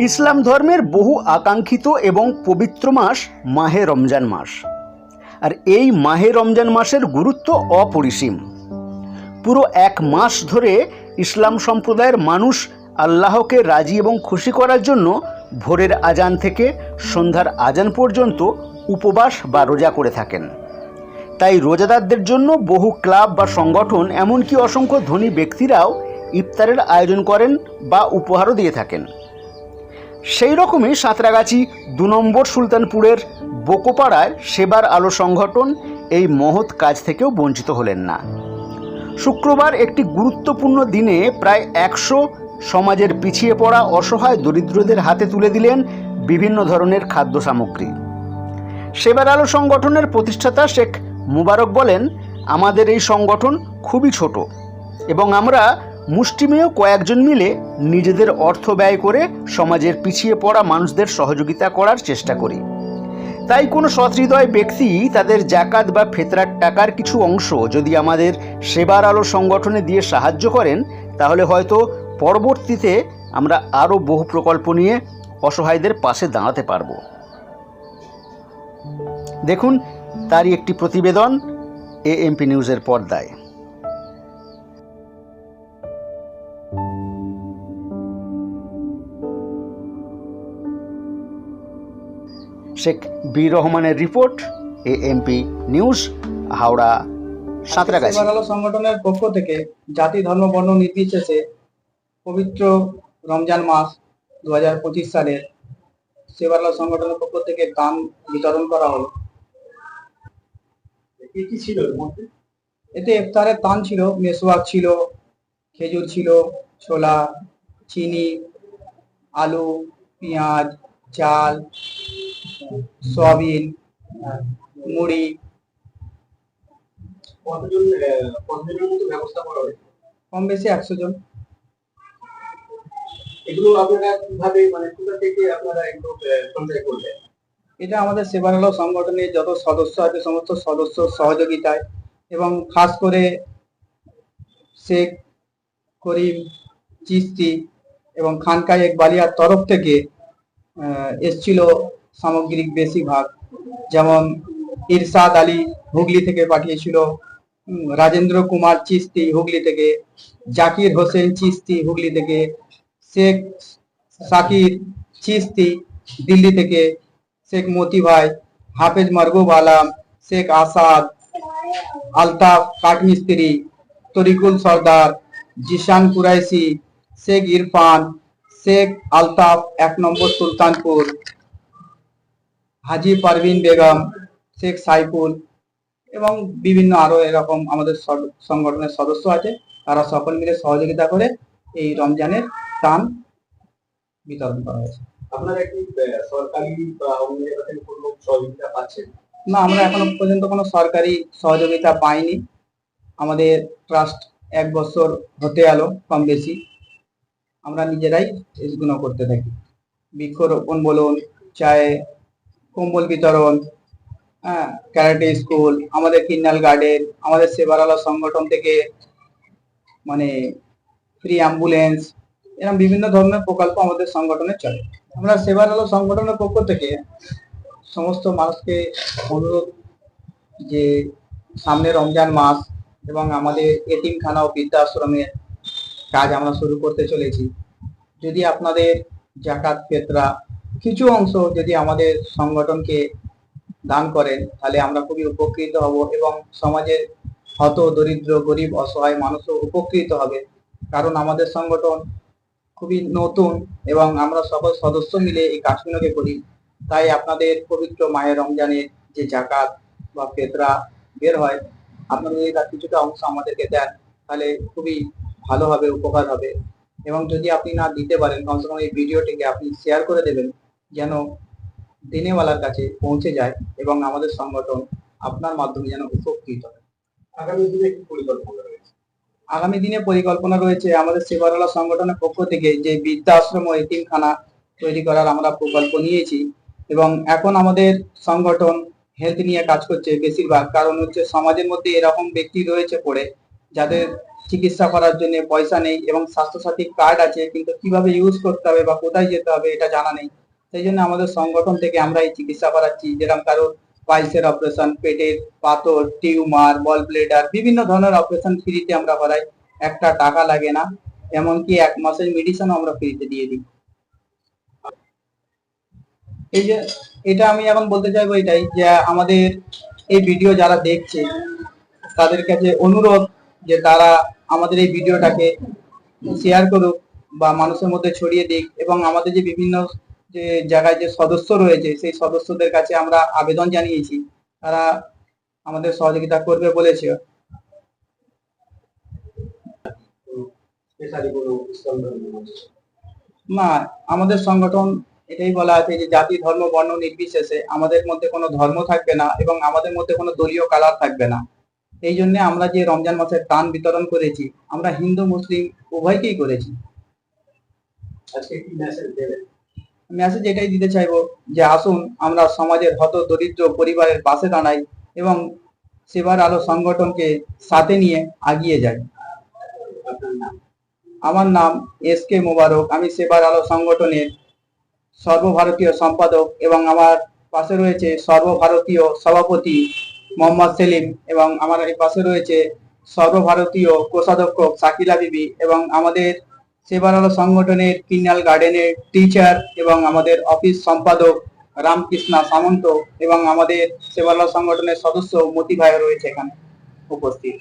ইসলাম ধর্মের বহু আকাঙ্ক্ষিত এবং পবিত্র মাস মাহে রমজান মাস। আর এই মাহে রমজান মাসের গুরুত্ব অপরিসীম। পুরো এক মাস ধরে ইসলাম সম্প্রদায়ের মানুষ আল্লাহকে রাজি এবং খুশি করার জন্য ভোরের আজান থেকে সন্ধ্যার আজান পর্যন্ত উপবাস বা রোজা করে থাকেন। তাই রোজাদারদের জন্য বহু ক্লাব বা সংগঠন এমনকি অসংখ্য ধনী ব্যক্তিরাও ইফতারের আয়োজন করেন বা উপহারও দিয়ে থাকেন। সেই রকমই সাঁতরাগাছি দু নম্বর সুলতানপুরের বোকোপাড়ায় সেবার আলো সংগঠন এই মহৎ কাজ থেকেও বঞ্চিত হলেন না। শুক্রবার একটি গুরুত্বপূর্ণ দিনে প্রায় একশো সমাজের পিছিয়ে পড়া অসহায় দরিদ্রদের হাতে তুলে দিলেন বিভিন্ন ধরনের খাদ্য সামগ্রী। সেবার আলো সংগঠনের প্রতিষ্ঠাতা শেখ মুবারক বলেন, আমাদের এই সংগঠন খুবই ছোট এবং আমরা মুষ্টিমেয় কয়েকজন মিলে নিজেদের অর্থ ব্যয় করে সমাজের পিছিয়ে পড়া মানুষদের সহযোগিতা করার চেষ্টা করি। তাই কোনো সহৃদয় ব্যক্তি তাদের জাকাত বা ফেতরার টাকার কিছু অংশ যদি আমাদের সেবার আলো সংগঠনে দিয়ে সাহায্য করেন, তাহলে হয়তো পরবর্তীতে আমরা আরও বহু প্রকল্প নিয়ে অসহায়দের পাশে দাঁড়াতে পারব। দেখুন, তারই একটি প্রতিবেদন এএমপি নিউজের পর্দায়। শেখ বীর রহমানের report A MP news Howrah Santragachi. সংগঠনের পক্ষ থেকে জাতি ধর্ম বর্ণ নির্বিশেষে পবিত্র রমজান মাস দু হাজার পঁচিশ সালের সেবার আলো সংগঠনের পক্ষ থেকে দান বিতরণ করা হলো। কি ছিল এতে ইফতারের দান ছিল মেসোয়াক ছিল খেজুর ছিল ছোলা চিনি আলু পেঁয়াজ চাল সয়াবিন মুড়ি। কম বেশি একশো জন। এগুলো আপনারা কীভাবে মানে কোথা থেকে আপনারা এগুলো সঞ্চয় করলেন? এটা আমাদের সেবার সংগঠনের যত সদস্য আছে সমস্ত সদস্য সহযোগিতায় এবং খাস করে শেখ করিম চিস্তি এবং খানকা একবালিয়ার তরফ থেকে আহ, এসছিল সামগ্রিক বেশিরভাগ, যেমন ইরশাদ আলী হুগলি থেকে পাঠিয়েছিল রাজেন্দ্র কুমার চিস্তি হুগলি থেকে, জাকির হোসেন চিস্তি হুগলি থেকে, শেখ সাকির চিস্তি দিল্লি থেকে, শেখ মতি ভাই হাফেজ মারগুব আলাম, শেখ আসাদ, আলতাফ কাঠমিস্ত্রি, তরিকুল সর্দার, জিশান কুরাইশি, শেখ ইরফান, শেখ আলতাফ এক নম্বর সুলতানপুর। হাজি পারভিন বেগম শেখ সাইফুল এবং বিভিন্ন আরও এরকম আমাদের সংগঠনের সদস্য আছে। তারা সকল মিলে সহযোগিতা করে এই রমজানের দান বিতরণ করা হয়েছে। আপনারা কি সরকারি কোনো সহযোগিতা পাচ্ছেন? না আমরা এখনও পর্যন্ত কোনো সরকারি সহযোগিতা পাইনি। আমাদের ট্রাস্ট এক বছর হতে এলো কম বেশি। আমরা নিজেরাই এগুলো করতে থাকি। বৃক্ষরোপণ বলুন চায় কম্বল বিতরণ হ্যাঁ ক্যারাটে স্কুল আমাদের কিন্নাল গার্ডেন আমাদের সেবারালা সংগঠন থেকে মানে ফ্রি অ্যাম্বুলেন্স এরকম বিভিন্ন ধরনের প্রকল্প আমাদের সংগঠনে চলে। আমরা সেবার আলো সংগঠনের পক্ষ থেকে সমস্ত মানুষকে অনুরোধ যে সামনে রমজান মাস এবং আমাদের এতিমখানা ও বৃদ্ধাশ্রমের কাজ আমরা শুরু করতে চলেছি। যদি আপনাদের জাকাত ফেতরা কিছু অংশ যদি আমাদের সংগঠনকে দান করেন, তাহলে আমরা খুবই উপকৃত হব এবং সমাজের হত, দরিদ্র, গরিব, অসহায় মানুষও উপকৃত হবে। কারণ আমাদের সংগঠন খুবই নতুন এবং আমরা সকল সদস্য মিলে এই কাজগুলোকে করি। তাই আপনাদের পবিত্র মায়ের রমজানের যে জাকাত বা ফেতরা বের হয় আপনাদের যদি তার কিছুটা অংশ আমাদেরকে দেন, তাহলে খুবই ভালো হবে, উপকার হবে। এবং যদি আপনি না দিতে পারেন, কমসে কম এই ভিডিওটিকে আপনি শেয়ার করে দেবেন। যেন দিনেওয়ালার কাছে পৌঁছে যায় এবং আমাদের সংগঠন আপনার মাধ্যমে যেন উপকৃত হয়। আগামী দিনে কি পরিকল্পনা রয়েছে? আগামী দিনে পরিকল্পনা রয়েছে আমাদের সেবারওয়ালা সংগঠনের পক্ষ থেকে যে বৃদ্ধাশ্রম ও এতিমখানা তৈরি করার আমরা প্রকল্প নিয়েছি এবং এখন আমাদের সংগঠন হেলথ নিয়ে কাজ করছে বেশিরভাগ। কারণ হচ্ছে সমাজের মধ্যে এরকম ব্যক্তি রয়েছে পড়ে, যাদের চিকিৎসা করার জন্য পয়সা নেই এবং স্বাস্থ্যসাথী কার্ড আছে, কিন্তু কীভাবে ইউজ করতে হবে বা কোথায় যেতে হবে এটা জানা নেই। সেই জন্য আমাদের সংগঠন থেকে আমরা এই চিকিৎসা করাচ্ছি। যেরকম কারোর পাইলসের অপারেশন পেটের পাথর, টিউমার বল ব্লেডার বিভিন্ন ধরনের অপারেশন ফ্রিতে আমরা করাই। একটা টাকা লাগে না। এমনকি এক মাসের মেডিসিনও আমরা ফ্রিতে দিয়ে দিই। এই যে, এটা আমি এখন বলতে চাইব এটাই যে, আমাদের এই ভিডিও যারা দেখছে, তাদের কাছে অনুরোধ যে তারা আমাদের এই ভিডিওটাকে শেয়ার করুক বা মানুষের মধ্যে ছড়িয়ে দিক এবং আমাদের যে বিভিন্ন যে জায়গায় যে সদস্য রয়েছে সেই সদস্যদের কাছে আমরা আবেদন জানিয়েছি। তারা আমাদের সহযোগিতা করবে বলেছে। না আমাদের সংগঠন এটাই বলা আছে যে জাতি ধর্ম বর্ণ নির্বিশেষে আমাদের মধ্যে কোনো ধর্ম থাকবে না এবং আমাদের মধ্যে কোনো দলীয় কালার থাকবে না। এই জন্য আমরা যে রমজান মাসের দান বিতরণ করেছি আমরা হিন্দু মুসলিম উভয়কেই করেছি। আজকে কি মেসেজ দেবেন? মেসেজ এটাই দিতে চাইব যে আসুন, আমরা সমাজের হত দরিদ্র পরিবারের পাশে দাঁড়াই এবং সেবার আলো সংগঠনকে সাথে নিয়ে আগিয়ে যাই। আমার নাম এস কে মোবারক। আমি সেবার আলো সংগঠনের সর্বভারতীয় সম্পাদক এবং আমার পাশে রয়েছে সর্বভারতীয় সভাপতি মোহাম্মদ সেলিম এবং আমার এই পাশে রয়েছে সর্বভারতীয় কোষাধ্যক্ষ শাকিলা বিবি এবং আমাদের আলো সংগঠনের কিন্নাল গার্ডেনের টিচার এবং আমাদের অফিস সম্পাদক রামকৃষ্ণা সামন্ত এবং আমাদের আলো সংগঠনের সদস্য মতি ভাই রয়েছে এখানে উপস্থিত।